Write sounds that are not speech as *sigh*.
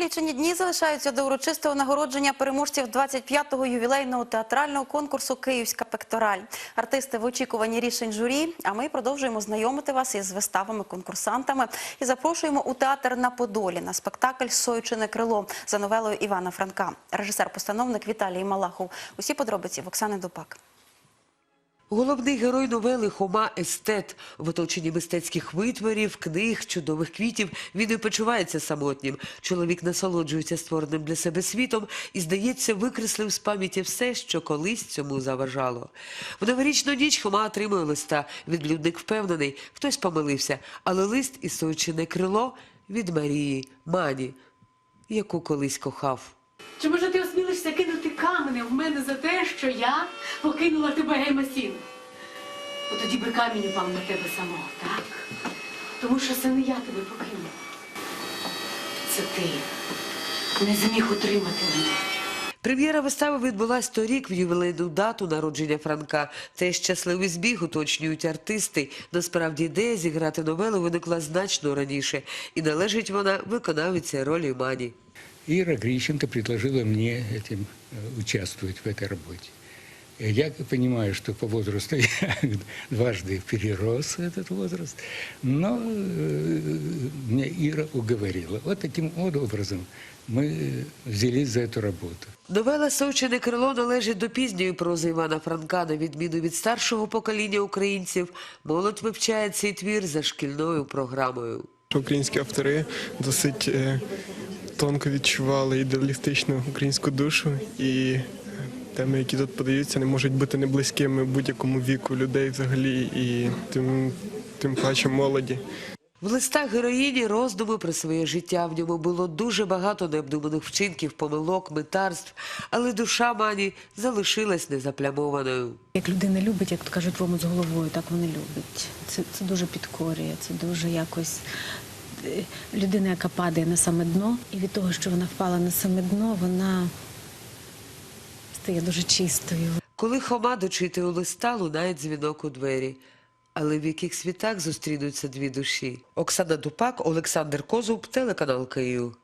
Лічені дні залишаються до урочистого нагородження переможців 25-го ювілейного театрального конкурсу Київська пектораль. Артисти в очікуванні рішень журі. А ми продовжуємо знайомити вас із виставами конкурсантами і запрошуємо у театр на Подолі на спектакль Сойчине крило за новелою Івана Франка. Режисер-постановник Віталій Малахов. Усі подробиці в Оксани Дупак. Головний герой новели Хома естет. В оточенні мистецьких витворів, книг, чудових квітів він і почувається самотнім. Чоловік насолоджується створеним для себе світом і, здається, викреслив з пам'яті все, що колись цьому заважало. В новорічну ніч Хома отримує листа. Відлюдник впевнений, хтось помилився, але лист із сойчине крило від Марії, Мані, яку колись кохав. Чи може ти осмілишся кинути каменем в мене за те, що я покинула тебе геймасін? Бо тоді би камінь упав на тебе самого, так? Тому що це не я тебе покинула. Це ти не зміг утримати мене. Прем'єра вистави відбулась торік в ювілейну дату народження Франка. Цей щасливий збіг уточнюють артисти. Насправді ідея зіграти новелу виникла значно раніше, і належить вона виконавиці ролі Мані. Ира Грищенко предложила мне этим э, участвовать в этой работе. Э, Я понимаю, что по возрасту я *laughs* дважды перерос этот возраст, но э, меня Ира уговорила. Вот таким вот образом мы взялись за эту работу. Новела «Сойчине крило» належить до пізньої прози Івана Франка. На відміну від старшого покоління українців, молодь вивчає цей твір за шкільною програмою. Українські автори досить е, тонко відчували ідеалістичну українську душу, і теми, які тут подаються, не можуть бути неблизькими будь-якому віку людей взагалі, і тим, тим паче молоді. В листах героїні роздуми про своє життя. В ньому було дуже багато необдуманих вчинків, помилок, метарств, але душа Мані залишилась незаплямованою. Як людина любить, як кажуть, в омут з головою, так вони люблять. Це, це дуже підкорює, це дуже якось людина, яка падає на саме дно, і від того, що вона впала на саме дно, вона стає дуже чистою. Коли Хома дочитує листа, лунає дзвінок у двері. Але в яких світах зустрінуться дві душі? Оксана Дупак, Олександр Козуб, телеканал Київ.